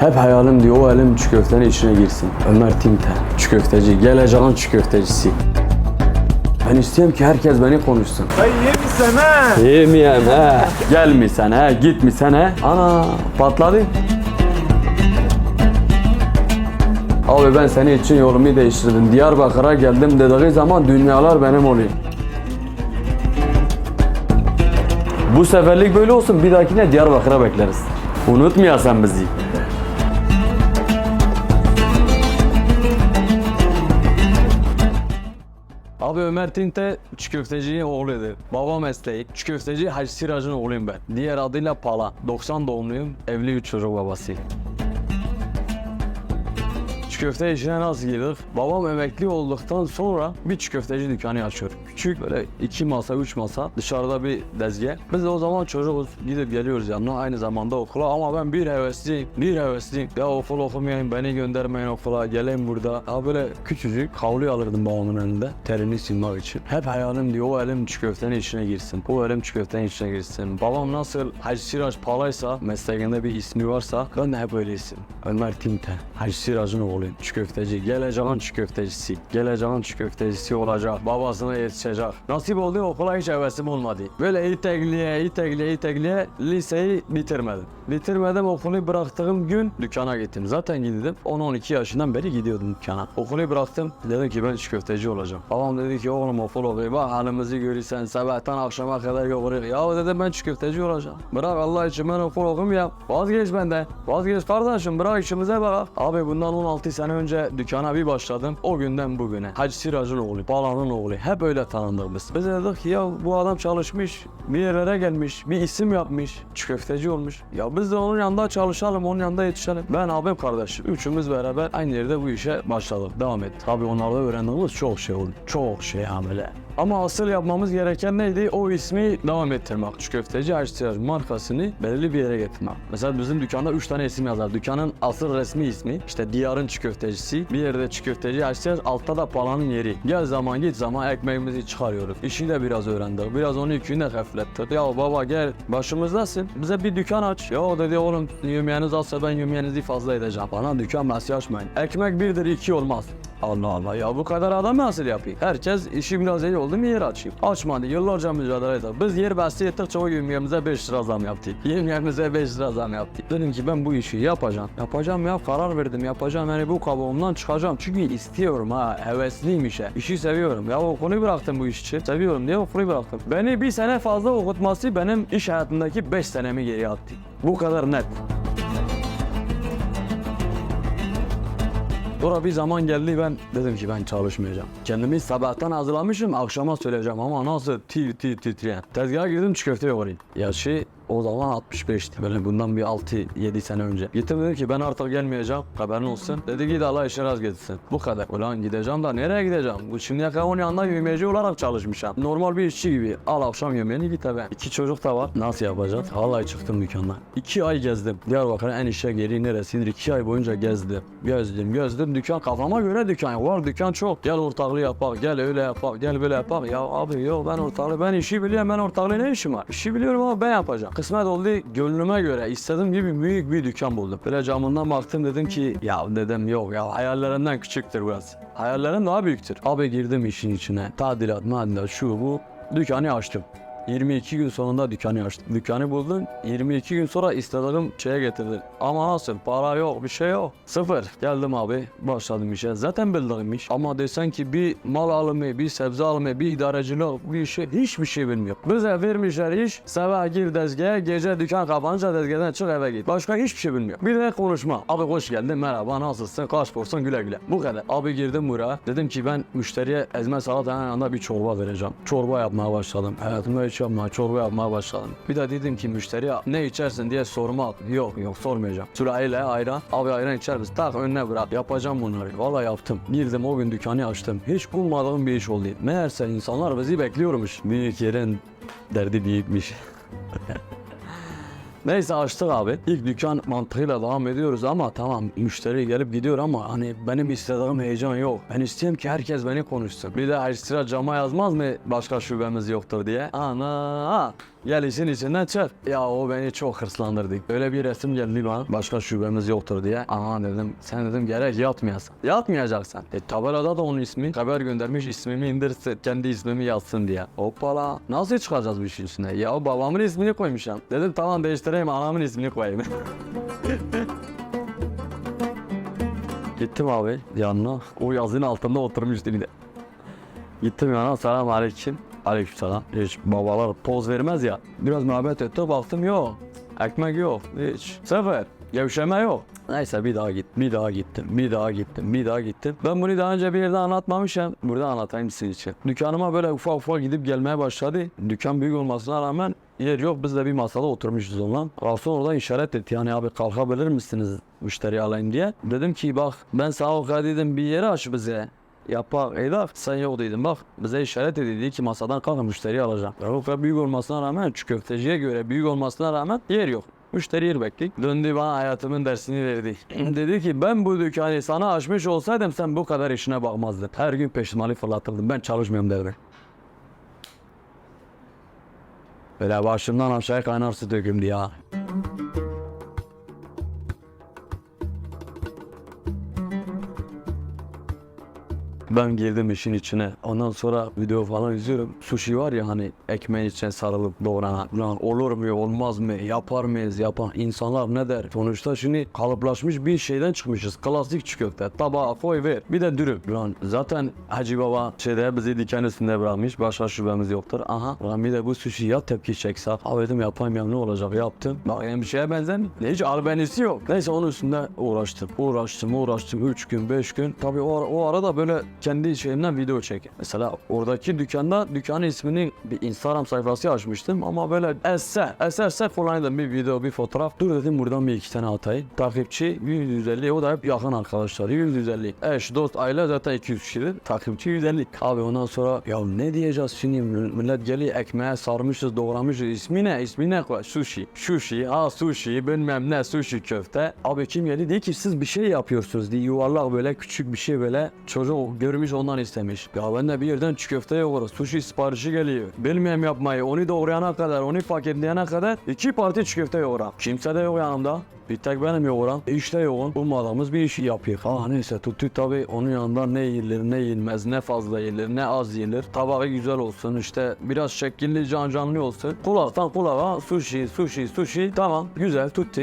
Hep hayalim diyor o elim çiğ köftenin içine girsin. Ömer Timte, çiğ köfteci, geleceğin çiğ köftecisi. Ben istiyorum ki herkes beni konuşsun. Ay yemişsen ha. Yemeyem he. Gelmişsen he, gitmişsen he. Ana patladı. Abi ben senin için yolumu değiştirdim. Diyarbakır'a geldim dediği zaman dünyalar benim oluyor. Bu seferlik böyle olsun. Bir dahakine Diyarbakır'a bekleriz. Unutmayasan bizi. Ömer Tinte çiğ köftecinin oğludur. Baba mesleği çiğ köfteci Hacı Sirac'ın oğluyum ben. Diğer adıyla Pala. 90 doğumluyum. Evli 3 çocuk babasıyım. Çiğ köfte işine nasıl girdik? Babam emekli olduktan sonra bir çiğ köfteci dükkanı açıyor. Küçük böyle iki masa, üç masa dışarıda bir dezgah. Biz de o zaman çocukuz gidip geliyoruz yanına aynı zamanda okula ama ben bir hevesliyim, bir hevesliyim. Ya okul okumayayım, beni göndermeyin okula, geleyim burada. Ya böyle küçücük havluyu alırdım babamın önünde terini silmek için. Hep hayalim diyor o elim çiğ köftenin içine girsin. O elim çiğ köftenin içine girsin. Babam nasıl Hacı Sirac Palaysa, mesleğinde bir ismi varsa ben de hep öyle isim. Ömer Timte, Hacı Sirac'ın oğlu. Çiğ köfteci, geleceğin çiğ köftecisi. Geleceğin çiğ köftecisi olacak. Babasına yetişecek. Nasip oldu okula hiç hevesim olmadı. Böyle itegliye, itegliye, itegliye liseyi bitirmedim. Bitirmedim okulu bıraktığım gün dükkana gittim. Zaten gidiyordum. 10-12 yaşından beri gidiyordum dükkana. Okulu bıraktım. Dedim ki ben çiğ köfteci olacağım. Babam dedi ki oğlum okul oluyor. Bak halimizi görürsen sabahtan akşama kadar yoğuruyor. Ya dedim ben çiğ köfteci olacağım. Bırak Allah için ben okul okuyayım. Vazgeç benden. Vazgeç kardeşim bırak işimize bak. Abi bundan 16 sene önce dükkana bir başladım. O günden bugüne. Hacı Sirac'ın oğlu, Balan'ın oğlu. Hep öyle tanındık biz. Biz de dedik ya bu adam çalışmış, bir yerlere gelmiş, bir isim yapmış, köfteci olmuş. Ya biz de onun yanında çalışalım, onun yanında yetişelim. Ben abim kardeşim. Üçümüz beraber aynı yerde bu işe başladık. Devam ettik. Tabii onlarda öğrendiğimiz çok şey oldu. Çok şey hamile. Ama asıl yapmamız gereken neydi? O ismi devam ettirmek. Çiğ köfteci Sirac markasını belirli bir yere getirmek. Mesela bizim dükkanda 3 tane isim yazar. Dükkanın asıl resmi ismi işte Diyar'ın çiğ köftecisi. Bir yerde çiğ köfteci Sirac, altta da palanın yeri. Gel zaman git zaman ekmeğimizi çıkarıyoruz. İşi de biraz öğrendik. Biraz onu yükünü de hafiflettik. Ya baba gel başımızdasın. Bize bir dükkan aç. Ya dedi oğlum yemeğiniz azsa ben yemeğinizi fazla edeceğim. Bana dükkan nasıl açmayın. Ekmek birdir iki olmaz. Allah Allah ya bu kadar adam nasıl yapıyor? Herkes işi biraz iyi oldu mu yer açayım. Açmadı yıllarca mücadele ettik. Biz yer besti ettik çoğu yemeğimize 5 lira zam yaptık. Yemeğimize 5 lira zam yaptık. Dedim ki ben bu işi yapacağım. Yapacağım ya karar verdim yapacağım yani bu kabuğumdan çıkacağım. Çünkü istiyorum ha hevesliyim işe. İşi seviyorum. Ya okulu bıraktım bu iş için. Seviyorum diye okulu bıraktım. Beni bir sene fazla okutması benim iş hayatındaki 5 senemi geri attı. Bu kadar net. Sonra bir zaman geldi ben dedim ki ben çalışmayacağım. Kendimi sabahtan hazırlamışım akşama söyleyeceğim ama nasıl tir tir titreyen. Tezgaha girdim çiğ köfte yoğurayım. Yaşı o zaman 65'ti. Böyle bundan bir 6-7 sene önce. Gittim dedim ki ben artık gelmeyeceğim. Haberin olsun. Dedi git Allah işe rast getirsin. Bu kadar. Ulan gideceğim da nereye gideceğim? Bu şimdiye kadar onun yanında yemeğci olarak çalışmışım. Normal bir işçi gibi. Al akşam yemeğini git eve. İki çocuk da var. Nasıl yapacağız? Vallahi çıktım dükkandan. İki ay gezdim. Diyarbakır'ın en işe geri neresidir? İki ay boyunca gezdim. Gezdim gezdim. Dükkan kafama göre dükkan. Var dükkan çok. Gel ortaklığı yapak. Gel öyle yapak. Gel böyle yapak. Ya abi yok ben ortaklığı. Ben işi biliyorum. Ben ortaklığı ne işim var? İşi biliyorum ama ben yapacağım. Kısmet oldu. Gönlüme göre istediğim gibi büyük bir dükkan buldum. Böyle camından baktım dedim ki ya dedim yok ya hayallerimden küçüktür burası. Hayallerim daha büyüktür. Abi girdim işin içine. Tadilat, madilat, şu bu. Dükkanı açtım. 22 gün sonunda dükkanı açtım. Dükkanı buldum. 22 gün sonra istediğim şeye getirdim. Ama nasıl? Para yok, bir şey yok. Sıfır. Geldim abi, başladım işe. Zaten bildiğim iş. Ama desen ki bir mal alımı, bir sebze alımı, bir idarecilik, bir şey, hiçbir şey bilmiyor. Bize vermişler iş, sabah gir dezgaha, gece dükkan kapanınca dezgahdan çık eve git. Başka hiçbir şey bilmiyor. Bir de konuşma. Abi hoş geldin, merhaba, nasılsın, kaç porsiyon güle güle. Bu kadar. Abi girdim buraya. Dedim ki ben müşteriye ezme salatanın yanında bir çorba vereceğim. Çorba yapmaya başladım. Hayatımda hiç yapmaya, çorba yapmaya başladım. Bir de dedim ki müşteriye ne içersin diye sorma. Yok yok sormayacağım. Sürahiyle ayran. Abi ayran içer misin? Tak önüne bırak. Yapacağım bunları. Valla yaptım. Girdim o gün dükkanı açtım. Hiç ummadığım bir iş oldu. Meğerse insanlar bizi bekliyormuş. Büyük yerin derdi büyükmüş. Neyse açtık abi. İlk dükkan mantığıyla devam ediyoruz ama tamam müşteri gelip gidiyor ama hani benim istediğim heyecan yok. Ben istiyorum ki herkes beni konuşsun. Bir de ekstra cama yazmaz mı başka şubemiz yoktur diye. Ana Gel işin içinden çık. Ya o beni çok hırslandırdı. Öyle bir resim geldi bana. Başka şubemiz yoktur diye. Aha dedim sen dedim gerek yatmayasın. Yatmayacaksın. E tabelada da onun ismi. Haber göndermiş ismimi indirsin. Kendi ismimi yazsın diye. Hoppala. Nasıl çıkacağız bu işin içine? Ya babamın ismini koymuşum. Dedim tamam değiştireyim anamın ismini koyayım. Gittim abi yanına. O yazının altında oturmuştu bir de. Gittim yana selam aleyküm. Aleyküm selam. Hiç babalar poz vermez ya. Biraz muhabbet etti baktım yok. Ekmek yok. Hiç. Sefer. Gevşeme yok. Neyse bir daha git, bir daha gittim, bir daha gittim, bir daha gittim. Ben bunu daha önce bir yerde anlatmamışım. Burada anlatayım sizin için. Dükkanıma böyle ufak ufak gidip gelmeye başladı. Dükkan büyük olmasına rağmen yer yok. Biz de bir masada oturmuşuz onunla. Garson orada işaret etti. Yani abi kalkabilir misiniz müşteri alayım diye. Dedim ki bak ben sana o kadar dedim bir yere aç bize yapak eder. Sen yok dedim bak bize işaret edildi ki masadan kalkın müşteri alacağım. Kadar büyük olmasına rağmen şu köfteciye göre büyük olmasına rağmen yer yok. Müşteri yer bekledik. Döndü bana hayatımın dersini verdi. Dedi ki ben bu dükkanı sana açmış olsaydım sen bu kadar işine bakmazdın. Her gün peşimali fırlatırdım. Ben çalışmıyorum dedi. Böyle başımdan aşağıya kaynar su döküldü ya. Ben girdim işin içine. Ondan sonra video falan izliyorum. Sushi var ya hani ekmeğin içine sarılıp doğranan. Lan olur mu olmaz mı? Yapar mıyız? Yapan insanlar ne der? Sonuçta şimdi kalıplaşmış bir şeyden çıkmışız. Klasik çiğ köfte. Tabağa koy ver. Bir de dürüm. Lan zaten Hacı Baba şeyde bizi diken üstünde bırakmış. Başka şubemiz yoktur. Aha. Lan bir de bu sushi ya tepki çekse. Ha dedim yapayım ya ne olacak? Yaptım. Bak yani bir şeye benzemiyor. Hiç albenisi yok. Neyse onun üstünde uğraştım. Uğraştım uğraştım. 3 gün 5 gün. Tabii o, o arada böyle kendi şeyimden video çek. Mesela oradaki dükkanda dükkanın ismini bir Instagram sayfası açmıştım ama böyle eser, eserse kullandım bir video, bir fotoğraf. Dur dedim buradan bir iki tane atayım. Takipçi 150, o da hep yakın arkadaşlar 150. Eş, dost, aile zaten 200 kişidir. Takipçi 150. Abi ondan sonra ya ne diyeceğiz şimdi millet geliyor ekmeğe sarmışız, doğramışız. İsmi ne? İsmi ne? Sushi. Sushi, ha sushi, bilmem ne sushi köfte. Abi kim geldi? Dedi ki siz bir şey yapıyorsunuz diye yuvarlak böyle küçük bir şey böyle çocuk görmüş ondan istemiş. Ya ben de bir yerden çiğ köfte yoğurur. Sushi siparişi geliyor. Bilmiyorum yapmayı. Onu doğrayana kadar, onu paketleyene kadar iki parti çiğ köfte yoğuram. Kimse de yok yanımda. Bir tek benim yoğuram. İşte yoğun. Ummadığımız bir işi yapıyor. Ah neyse tuttu tabi onun yanında ne yiyilir ne yenmez ne fazla yenir ne az yenir. Tabağı güzel olsun işte biraz şekilli can canlı olsun. Kulaktan kulağa sushi sushi sushi tamam güzel tuttu.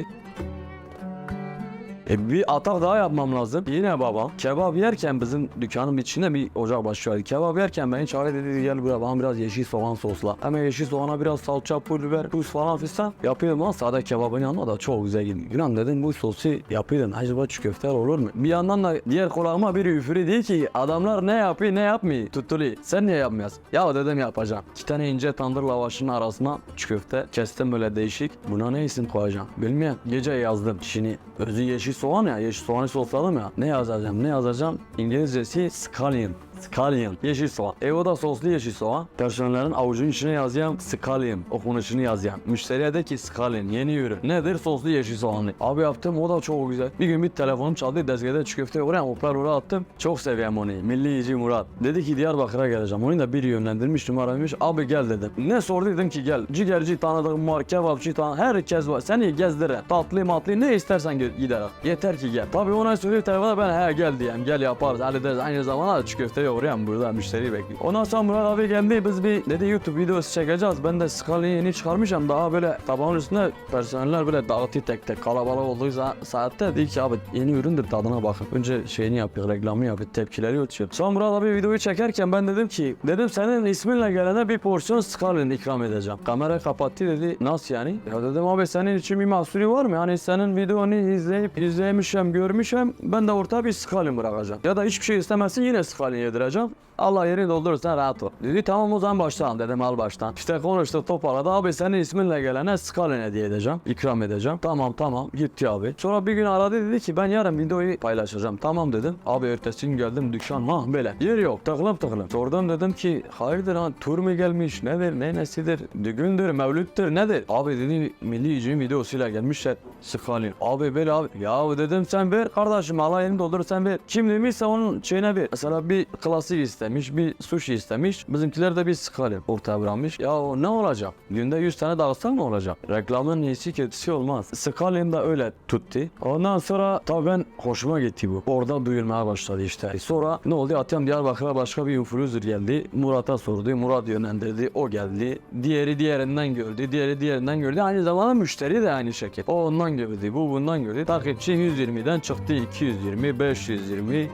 E bir atak daha yapmam lazım. Yine babam kebap yerken bizim dükkanın içinde bir ocak başı vardı. Kebap yerken beni çağırdı dedi gel buraya bana biraz yeşil soğan sosla. Hemen yeşil soğana biraz salça, pul biber, tuz falan fistan. Yapıyorum ama sade kebabın yanında da çok güzel gidiyor. Günan dedim bu sosu yapıyordun. Acaba çiğ köfte olur mu? Bir yandan da diğer kulağıma biri üfürü değil ki adamlar ne yapıyor ne yapmıyor. Tuttulu. Sen niye yapmıyorsun? Ya dedim yapacağım. İki tane ince tandır lavaşının arasına çiğ köfte kestim böyle değişik. Buna ne isim koyacağım? Bilmiyorum. Gece yazdım. Şimdi özü yeşil soğan ya. Yeşil soğanı sosladım ya. Ne yazacağım? Ne yazacağım? İngilizcesi scallion. Scallion. Yeşil soğan. E o da soslu yeşil soğan. Personellerin avucunun içine yazacağım scallion. Okunuşunu yazacağım. Müşteriye de ki scallion. Yeni ürün. Nedir? Soslu yeşil soğanlı. Abi yaptım o da çok güzel. Bir gün bir telefonum çaldı. Dezgede çiğ köfte oraya oklar oraya attım. Çok seviyorum onu. Milli Yiyici Murat. Dedi ki Diyarbakır'a geleceğim. Onu da biri yönlendirmiş numaramış. Abi gel dedim. Ne sor dedim ki gel. Cigerci tanıdığım var. Kebapçı tanıdığım. Herkes var. Seni gezdire. Tatlı matlı ne istersen gider. Yeter ki gel. Tabii ona söyleyip telefona ben he gel diyeyim. Gel yaparız. Hallederiz. Aynı zamanda da çiğ köfte yoğuruyorum burada müşteri bekliyor. Ondan sonra Murat abi geldi. Biz bir dedi YouTube videosu çekeceğiz. Ben de skalayı yeni çıkarmışım. Daha böyle tabağın üstünde personeller böyle dağıtı tek tek kalabalık olduğu saatte dedi ki abi yeni üründür tadına bakın. Önce şeyini yapıyor, reklamı yapıyor, tepkileri ölçüyor. Sonra Murat abi videoyu çekerken ben dedim ki dedim senin isminle gelene bir porsiyon skalin ikram edeceğim. Kamera kapattı dedi. Nasıl yani? Ya dedim abi senin için bir mahsuru var mı? Yani senin videonu izleyip izlemişim, görmüşüm. Ben de orta bir skalin bırakacağım. Ya da hiçbir şey istemezsin yine skalin yedireceğim. Vereceğim. Allah yerini doldurursan rahat ol. Dedi tamam o zaman baştan dedim al baştan. İşte konuştuk toparladı abi senin isminle gelene Skalin hediye edeceğim. ikram edeceğim. Tamam tamam gitti abi. Sonra bir gün aradı dedi ki ben yarın videoyu paylaşacağım. Tamam dedim. Abi ertesi gün geldim dükkan ha böyle. Yer yok tıklım tıklım. Sordum dedim ki hayırdır ha tur mu gelmiş nedir ne nesidir düğündür mevlüttür nedir? Abi dedi milli icim videosuyla gelmişler. Skalin. Abi böyle abi. Ya dedim sen ver kardeşim Allah yerini doldur sen ver. Kim demişse onun şeyine ver. Mesela bir klasik istemiş, bir sushi istemiş. Bizimkiler de bir Skalin ortaya bırakmış. Ya ne olacak? Günde 100 tane dağıtsak mı olacak? Reklamın iyisi kötüsü olmaz. Skalin de öyle tuttu. Ondan sonra tabii ben hoşuma gitti bu. Orada duyulmaya başladı işte. Sonra ne oldu? Atıyorum Diyarbakır'a başka bir influencer geldi. Murat'a sordu. Murat yönlendirdi. O geldi. Diğeri diğerinden gördü. Diğeri diğerinden gördü. Aynı zamanda müşteri de aynı şekilde. O ondan gördü. Bu bundan gördü. Takipçi 120'den çıktı 220, 520.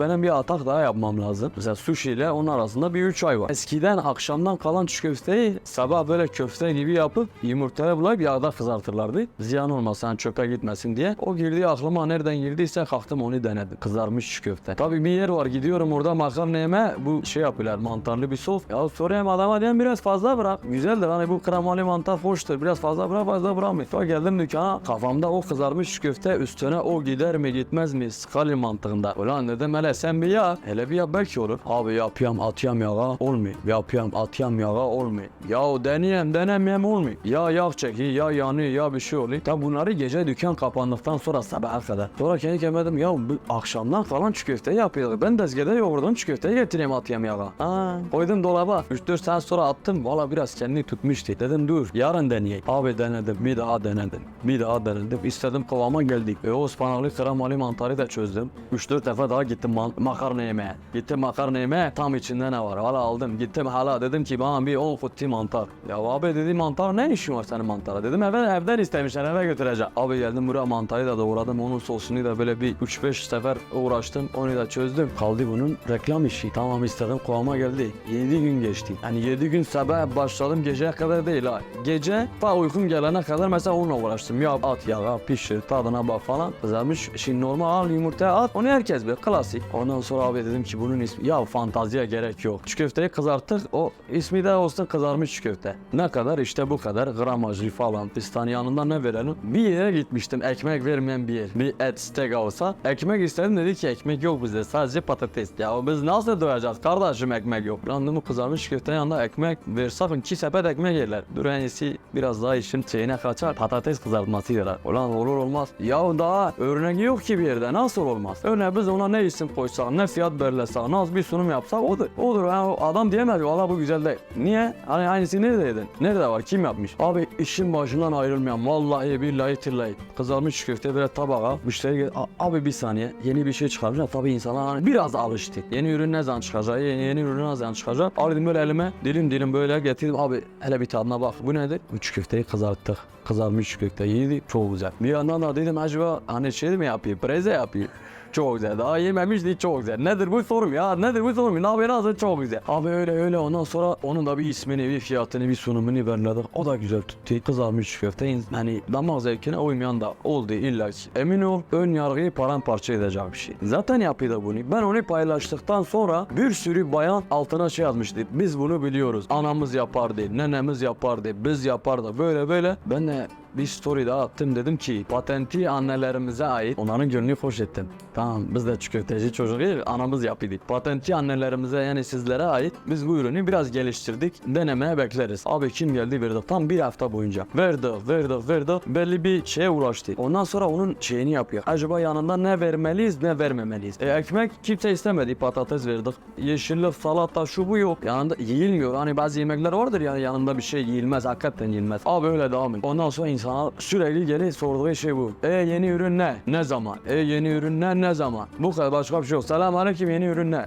Benim bir atak daha yapmam lazım. Mesela sushi ile onun arasında bir 3 ay var. Eskiden akşamdan kalan çiğ köfteyi sabah böyle köfte gibi yapıp yumurtaya bulayıp yağda kızartırlardı. Ziyan olmasın hani çöpe gitmesin diye. O girdi aklıma nereden girdiyse kalktım onu denedim. Kızarmış çiğ köfte. Tabii bir yer var gidiyorum orada makarna yeme bu şey yapıyorlar mantarlı bir sos. Ya sorayım adama diyen biraz fazla bırak. Güzeldir hani bu kremalı mantar hoştur. Biraz fazla bırak fazla bırakmayın. Sonra geldim dükkana kafamda o kızarmış çiğ köfte üstüne o gider mi gitmez mi? Skali mantığında. Ulan dedim hele sen bir yap. Hele bir yap belki olur. Abi yapıyorum atıyorum yağa olmuyor. Yapıyorum atıyorum yağa olmuyor. Ya deneyem denemeyem olmuyor. Ya yağ çekiyor ya yanıyor ya bir şey oluyor. Tabi bunları gece dükkan kapandıktan sonra sabaha kadar. Sonra kendi kendime dedim ya bu akşamdan falan çiğ köfte yapıyorduk. Ben tezgahda yoğurdum çiğ köfteyi getireyim atıyorum yağa. Aa, koydum dolaba. 3-4 saat sonra attım. Valla biraz kendini tutmuştu. Dedim dur yarın deneyeyim. Abi denedim. Bir daha denedim. Bir daha denedim. İstedim kıvama geldik. E, o ıspanaklı kremalı mantarı da çözdüm. 3-4 defa daha gittim man- makarna yemeye. Gittim makarna yemeye. Tam içinde ne var? Hala aldım. Gittim hala dedim ki bana bir 10 futti mantar. Ya abi dedi mantar ne işin var senin mantara? Dedim eve, evden istemişler eve götüreceğim. Abi geldim buraya mantarı da doğradım. Onun sosunu da böyle bir 3-5 sefer uğraştım. Onu da çözdüm. Kaldı bunun reklam işi. Tamam istedim kıvama geldi. 7 gün geçti. Yani 7 gün sabah başladım geceye kadar değil ha. Gece ta uykum gelene kadar mesela onunla uğraştım. Ya at yağa pişir tadına bak falan. Kızarmış. Şimdi normal al yumurtaya at. Onu herkes bilir. Klasik. Ondan sonra abi dedim ki bunun ismi ya fantaziye gerek yok. Çiğ köfteyi kızarttık. O ismi de olsun kızarmış çiğ köfte. Ne kadar işte bu kadar gramajlı falan pistan yanında ne verelim? Bir yere gitmiştim ekmek vermeyen bir yer. Bir et steak olsa. Ekmek istedim dedi ki ekmek yok bizde sadece patates. Ya biz nasıl doyacağız kardeşim ekmek yok. Randım kızarmış köftenin yanında ekmek versek iki sepet ekmek yerler. Dur en iyisi biraz daha işin şeyine kaçar. Patates kızartması yerler. Ulan olur olmaz. Ya daha örneği yok ki bir yerde nasıl olmaz? Örneğin biz ona ne isim koysak ne fiyat belirlesek nasıl bir sunum yapsak odur. Odur yani adam diyemez valla bu güzel değil. Niye? Hani aynısı nerede yedin? Nerede var? Kim yapmış? Abi işin başından ayrılmayan vallahi billahi tillahi. Kızarmış köfte böyle tabağa müşteri Abi bir saniye yeni bir şey çıkarmışlar. Tabii insanlar hani biraz alıştı. Yeni ürün ne zaman çıkacak? Yeni, yeni ürün ne zaman çıkacak? Aldım böyle elime dilim dilim böyle getirdim. Abi hele bir tadına bak. Bu nedir? Çiğ köfteyi kızarttık. Kızarmış köfte yedik. Çok güzel. Bir yandan da dedim acaba hani şey mi yapıyor? Preze yapıyor. Çok güzel. Daha yememişti çok güzel. Nedir bu sorum ya? Nedir bu sorum? Ne haber nasıl çok güzel. Abi öyle öyle ondan sonra onun da bir ismini, bir fiyatını, bir sunumunu belirledik. O da güzel tuttu. Kızarmış köfte. Hani damak zevkine uymayan da oldu illa ki. Emin ol ön yargıyı paramparça edecek bir şey. Zaten yapıyordu bunu. Ben onu paylaştıktan sonra bir sürü bayan altına şey yazmıştı. Biz bunu biliyoruz. Anamız yapardı, nenemiz yapardı, biz yapardı. Böyle böyle. Ben de bir story daha attım dedim ki patenti annelerimize ait onların gönlünü hoş ettim. Tamam biz de çikolateci çocuğuyuz anamız yapıyorduk. Patenti annelerimize yani sizlere ait biz bu ürünü biraz geliştirdik denemeye bekleriz. Abi kim geldi verdi tam bir hafta boyunca. Verdi verdi verdi belli bir şeye uğraştı. Ondan sonra onun şeyini yapıyor. Acaba yanında ne vermeliyiz ne vermemeliyiz. E, ekmek kimse istemedi patates verdik. Yeşillik salata şu bu yok. Yanında yiyilmiyor. Hani bazı yemekler vardır ya yanında bir şey yiyilmez hakikaten yiyilmez. Abi öyle devam et. Ondan sonra insana sürekli geri sorduğu şey bu. E yeni ürün ne? Ne zaman? E yeni ürün ne? Ne zaman? Bu kadar başka bir şey yok. Selam aleyküm yeni ürün ne?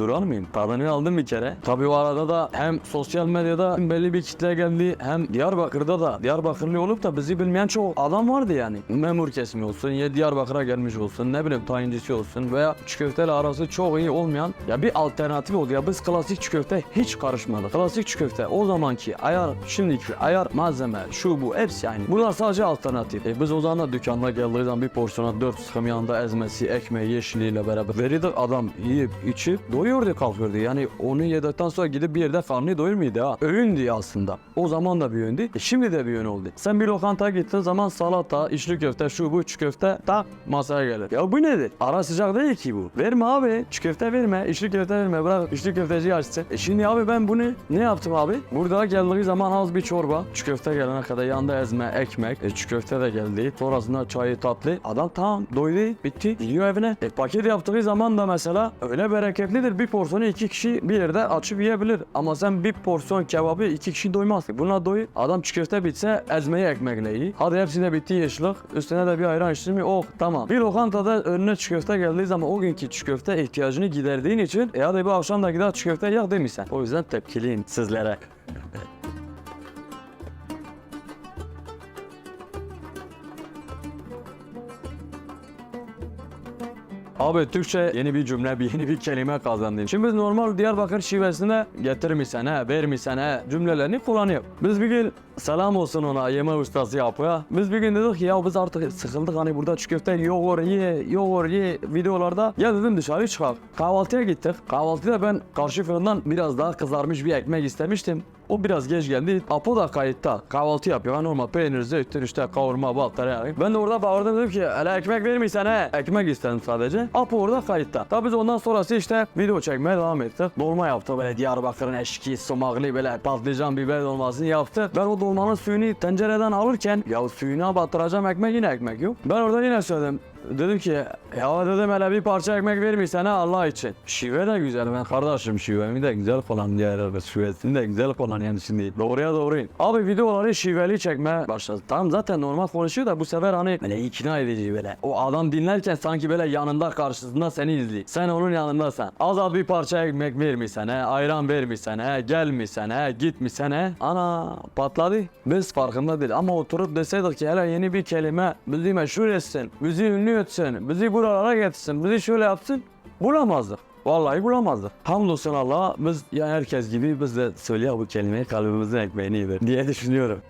Durar mıyım? Tadını aldım bir kere. Tabii o arada da hem sosyal medyada belli bir kitle geldi hem Diyarbakır'da da Diyarbakırlı olup da bizi bilmeyen çok adam vardı yani. Memur kesimi olsun ya Diyarbakır'a gelmiş olsun ne bileyim tayincisi olsun veya çiğ köfteyle arası çok iyi olmayan ya bir alternatif oldu ya biz klasik çiğ köfte hiç karışmadık. Klasik çiğ köfte o zamanki ayar şimdiki ayar malzeme şu bu hepsi aynı. Bunlar sadece alternatif. E biz o zaman da dükkanda geldiği zaman bir porsiyona 4 sıkım yanında ezmesi, ekmeği, yeşiliyle beraber verirdik. Adam yiyip içip doyuyordu kalkıyordu. Yani onu yedikten sonra gidip bir yerde karnını doyurmuyordu ha. Öğündü aslında. O zaman da bir öğündü. E şimdi de bir öğün oldu. Sen bir lokantaya gittiğin zaman salata, içli köfte, şu bu, çiğ köfte tak masaya gelir. Ya bu nedir? Ara sıcak değil ki bu. Verme abi. Çiğ köfte verme, içli köfte verme. Bırak içli köfteci açsın. E şimdi abi ben bunu ne yaptım abi? Burada geldiği zaman az bir çorba. Çiğ köfte gelene kadar yanında ezme, ekmek. E, çiğ köfte de geldi. Sonrasında çayı tatlı. Adam tamam doydu. Bitti. Gidiyor evine. E paket yaptığı zaman da mesela öyle bereketlidir. Bir porsiyonu iki kişi bir yerde açıp yiyebilir. Ama sen bir porsiyon kebabı iki kişi doymaz. Buna doy. Adam köfte bitse ezmeyi ekmekle yiyin. Hadi hepsi de bitti yeşillik. Üstüne de bir ayran içtin mi? Oh tamam. Bir lokantada önüne köfte geldiği zaman o günkü köfte ihtiyacını giderdiğin için e hadi bir akşam da gider köfte yak demişsen. O yüzden tepkiliyim sizlere. Abi Türkçe yeni bir cümle, bir yeni bir kelime kazandın. Şimdi biz normal Diyarbakır şivesinde getirmişsen he, vermişsen he cümlelerini kullanıyor. Biz bir gün selam olsun ona yeme ustası yapıyor. Biz bir gün dedik ki ya biz artık sıkıldık hani burada çiğ köfte yoğur ye, yoğur ye videolarda. Ya dedim dışarı çıkar. Kahvaltıya gittik. Kahvaltıda ben karşı fırından biraz daha kızarmış bir ekmek istemiştim. O biraz geç geldi. Apo da kayıtta. Kahvaltı yapıyor. Ha, Normal peynir, zeytin, işte kavurma, bal, tereyağı. Ben de orada bağırdım dedim ki hele ekmek vermişsen he. Ekmek istedim sadece. Apo orada kayıtta. Tabii biz ondan sonrası işte video çekmeye devam ettik. Dolma yaptık böyle Diyarbakır'ın eşki, sumaklı böyle patlıcan biber dolmasını yaptık. Ben o dolmanın suyunu tencereden alırken ya suyuna batıracağım ekmek yine ekmek yok. Ben orada yine söyledim. Dedim ki ya dedim hele bir parça ekmek vermişsen ha Allah için. Şive de güzel ben kardeşim şivemi de güzel falan diğer şivesini de güzel falan yani şimdi doğruya doğruyum. Abi videoları şiveli çekmeye başladı. Tamam zaten normal konuşuyor da bu sefer hani böyle ikna edici böyle. O adam dinlerken sanki böyle yanında karşısında seni izliyor. Sen onun yanındasın. Az az bir parça ekmek vermişsen he, ayran vermişsen he, gelmişsen he, gitmişsen he. Ana patladı. Biz farkında değil ama oturup deseydik ki hele yeni bir kelime bizi meşhur etsin, bizi ünlü etsin, bizi buralara getirsin, bizi şöyle yapsın bulamazdık. Vallahi bulamazdık. Hamdolsun Allah'a biz ya herkes gibi biz de söylüyor bu kelimeyi kalbimizin ekmeğini yedir diye düşünüyorum.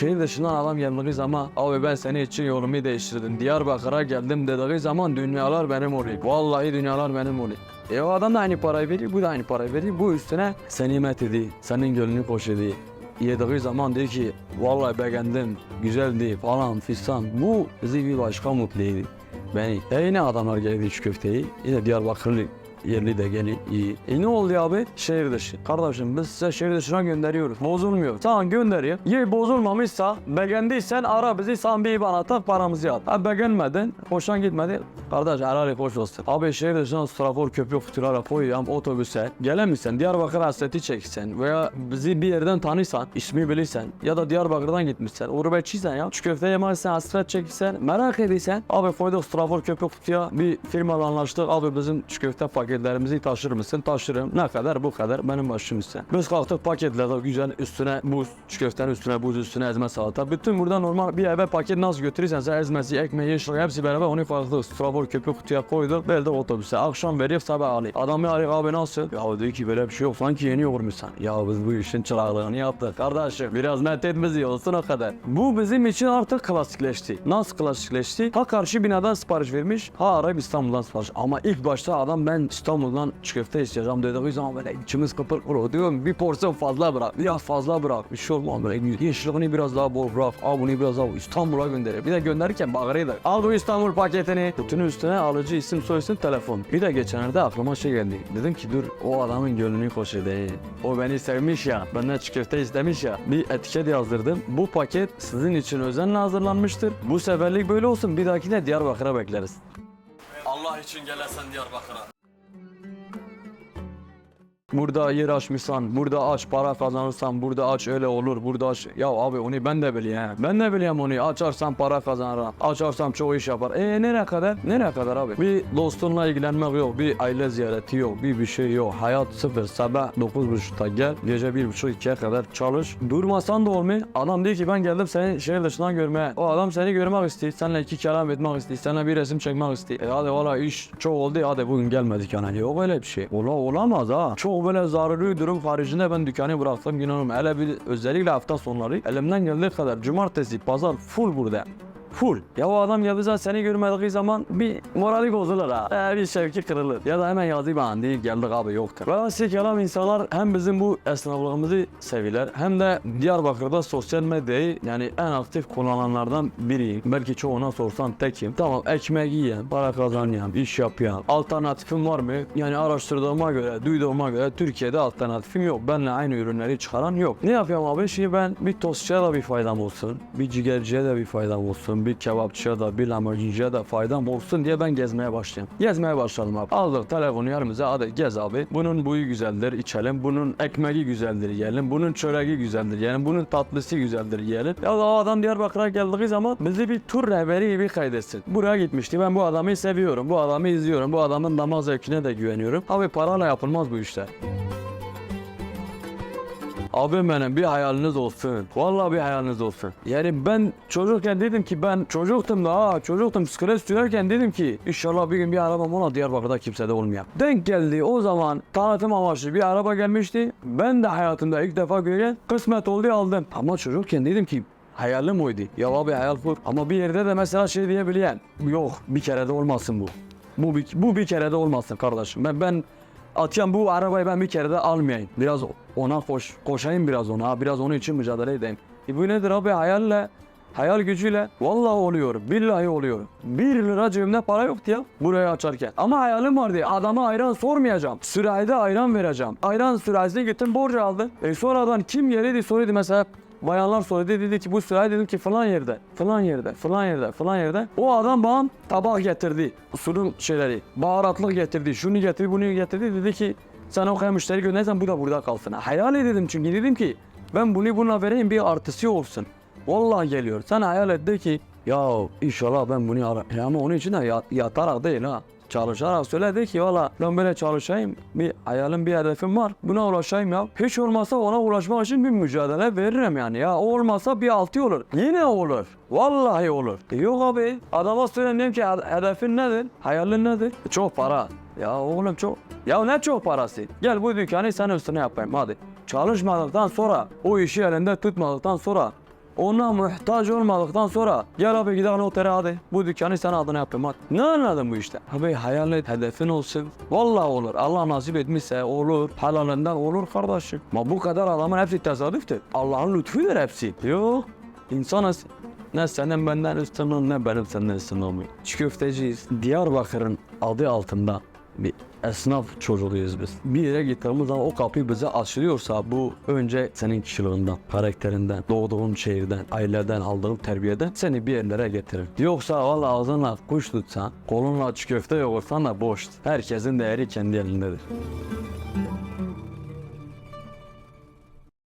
Şehir dışından adam geldiği zaman abi ben seni için yolumu değiştirdim. Diyarbakır'a geldim dediği zaman dünyalar benim oluyor. Vallahi dünyalar benim oluyor. E o adam da aynı parayı veriyor, bu da aynı parayı veriyor. Bu üstüne seni met ediyor, senin gönlünü hoş ediyor. Yediği zaman diyor ki vallahi beğendim, güzeldi falan fistan. Bu bizi bir başka mutlu ediyor. Beni. E yine adamlar geldi şu köfteyi. Yine Diyarbakırlı yerli de gene iyi. E ne oldu abi? Şehir dışı. Kardeşim biz size şehir dışına gönderiyoruz. Bozulmuyor. Tamam gönderiyor. Ye bozulmamışsa beğendiysen ara bizi sen bir bana tak paramızı al. Ha beğenmedin, hoşan gitmedi. Kardeş helali hoş olsun. Abi şehir dışına strafor köprü kutulara koyuyorum otobüse. Gelemizsen Diyarbakır hasreti çeksen veya bizi bir yerden tanıysan, ismi bilirsen ya da Diyarbakır'dan gitmişsen, gurbetçiysen ya, şu köfte yemezsen, hasret çeksen, merak ediysen abi koyduk strafor köprü kutuya bir firmayla anlaştık. Abi bizim şu köfte paketlerimizi taşır mısın? Taşırım. Ne kadar? Bu kadar. Benim başım üstüne. Biz kalktık paketledik güzel üstüne şu köftenin üstüne buz, üstüne ezme salata. Bütün burada normal bir eve paket nasıl götürürsen sen ezmesi, ekmeği, yeşil hepsi beraber onu kalktık. Strafor köprü kutuya koyduk. Verdik otobüse. Akşam verip sabah alayım. Adam bir arıyor abi nasıl? Ya diyor ki böyle bir şey yok. Sanki yeni yoğurmuşsun. Ya biz bu işin çıraklığını yaptık. Kardeşim biraz methetimiz olsun o kadar. Bu bizim için artık klasikleşti. Nasıl klasikleşti? Ha karşı binadan sipariş vermiş. Ha arayıp İstanbul'dan sipariş. Ama ilk başta adam ben İstanbul'dan çiğ isteyeceğim dediği zaman böyle içimiz kıpır kıpır diyorum. Bir porsiyon fazla bırak. Biraz fazla bırak. Bir şey olmaz böyle. Yeşilliğini biraz daha bol bırak. Al bunu biraz daha İstanbul'a gönderir. Bir de gönderirken bağırıydı. Al bu İstanbul paketini. Bütün üstüne alıcı isim soy isim telefon. Bir de geçenlerde aklıma şey geldi. Dedim ki dur o adamın gönlünü hoş edeyim. O beni sevmiş ya. Benden çiğ istemiş ya. Bir etiket yazdırdım. Bu paket sizin için özenle hazırlanmıştır. Bu seferlik böyle olsun. Bir dahakine Diyarbakır'a bekleriz. Allah için gelesen Diyarbakır'a. Burada yer açmışsan, burada aç para kazanırsan, burada aç öyle olur, burada aç. Ya abi onu ben de biliyorum. Ben de biliyorum onu. Açarsam para kazanırım. Açarsam çok iş yapar. E nereye kadar? Nereye kadar abi? Bir dostunla ilgilenmek yok, bir aile ziyareti yok, bir bir şey yok. Hayat sıfır. Sabah 9.30'da gel, gece 1.30-2'ye kadar çalış. Durmasan da olmuyor. Adam diyor ki ben geldim seni şehir dışından görmeye. O adam seni görmek istiyor. Seninle iki kelam etmek istiyor. Seninle bir resim çekmek istiyor. E hadi valla iş çok oldu. Hadi bugün gelmedik yani. Yok öyle bir şey. Ola olamaz ha. Çok böyle zaruri durum haricinde ben dükkanı bıraktım günahım. Hele bir özellikle hafta sonları elimden geldiği kadar cumartesi, pazar full burada. Full. Ya o adam geldiği zaman seni görmediği zaman bir morali bozulur ha. Ee, bir şevki kırılır. Ya da hemen yazayım ben değil geldik abi yoktur. Ve kelam insanlar hem bizim bu esnaflığımızı seviler hem de Diyarbakır'da sosyal medyayı yani en aktif kullananlardan biriyim. Belki çoğuna sorsan tekim. Tamam ekmek yiyen, para kazanyan, iş yapayan. Alternatifim var mı? Yani araştırdığıma göre, duyduğuma göre Türkiye'de alternatifim yok. Benle aynı ürünleri çıkaran yok. Ne yapıyorum abi? Şimdi ben bir tostçuya da bir faydam olsun. Bir ciğerciye de bir faydam olsun. Bir kebapçıya da, bir lahmacuncuya da faydam olsun diye ben gezmeye başlayayım. Gezmeye başladım abi. Aldık telefonu yanımıza hadi gez abi. Bunun buyu güzeldir içelim. Bunun ekmeği güzeldir yiyelim. Bunun çöreği güzeldir yiyelim. Bunun tatlısı güzeldir yiyelim. Ya da adam Diyarbakır'a geldiği zaman bizi bir tur rehberi gibi kaydetsin. Buraya gitmişti. Ben bu adamı seviyorum. Bu adamı izliyorum. Bu adamın damak zevkine de güveniyorum. Abi parayla yapılmaz bu işler. Abim benim bir hayaliniz olsun. Vallahi bir hayaliniz olsun. Yani ben çocukken dedim ki ben çocuktum da ha çocuktum skres sürerken dedim ki inşallah bir gün bir arabam ola Diyarbakır'da kimsede olmayan. Denk geldi o zaman tanıtım amaçlı bir araba gelmişti. Ben de hayatımda ilk defa gören kısmet oldu aldım. Ama çocukken dedim ki Hayalim oydu. Ya abi hayal kur. Ama bir yerde de mesela şey diyebilen. Yok bir kere de olmasın bu. Bu bir, bu bir kere de olmasın kardeşim. Ben ben atıyorum bu arabayı ben bir kere de almayayım. Biraz ona koş, koşayım biraz ona. Biraz onun için mücadele edeyim. E bu nedir abi hayalle? Hayal gücüyle vallahi oluyor. Billahi oluyor. Bir lira cebimde para yoktu ya burayı açarken. Ama hayalim vardı. Adama ayran sormayacağım. Sürahide ayran vereceğim. Ayran sürahisine gittim borç aldı. E sonradan kim geldi soruydu mesela Bayanlar söyledi dedi ki bu sürahi dedim ki falan yerde, falan yerde, falan yerde, falan yerde. O adam bana tabak getirdi. Usulün şeyleri, baharatlık getirdi, şunu getirdi, bunu getirdi. Dedi ki sen o kadar müşteri gönderirsen bu da burada kalsın. Hayal edelim çünkü dedim ki ben bunu buna vereyim bir artısı olsun. Vallahi geliyor. Sen hayal et de ki ya inşallah ben bunu ara. Ya ama onun için de ya- yatarak değil ha. Çalışarak söyledi ki valla ben böyle çalışayım. Bir hayalim bir hedefim var. Buna ulaşayım ya. Hiç olmazsa ona ulaşmak için bir mücadele veririm yani ya. O olmazsa bir altı olur. Yine olur. Vallahi olur. E yok abi. Adama söyleyeyim ki "Hed- hedefin nedir? Hayalin nedir? E, Çok para. Ya oğlum çok. Ya ne çok parası? Gel bu dükkanı sen üstüne yapayım hadi. Çalışmadıktan sonra, o işi elinde tutmadıktan sonra ona muhtaç olmadıktan sonra gel abi gidelim otele hadi. Bu dükkanı sen adına yapayım hadi. Ne anladın bu işte? Abi hayal et hedefin olsun. Vallahi olur. Allah nasip etmişse olur. Helalinden olur kardeşim. Ama bu kadar adamın hepsi tesadüftür. Allah'ın lütfudur hepsi. Yok. İnsanız. Ne senin benden üstünün ne benim senden üstün olmuyor. Çiğ köfteciyiz. Diyarbakır'ın adı altında bir esnaf çocuğuyuz biz. Bir yere gittiğimiz zaman o kapı bize açılıyorsa bu önce senin kişiliğinden, karakterinden, doğduğun şehirden, aileden aldığın terbiyeden seni bir yerlere getirir. Yoksa valla ağzınla kuş tutsan, kolunla çiğ köfte yoğursan da boş. Herkesin değeri kendi elindedir.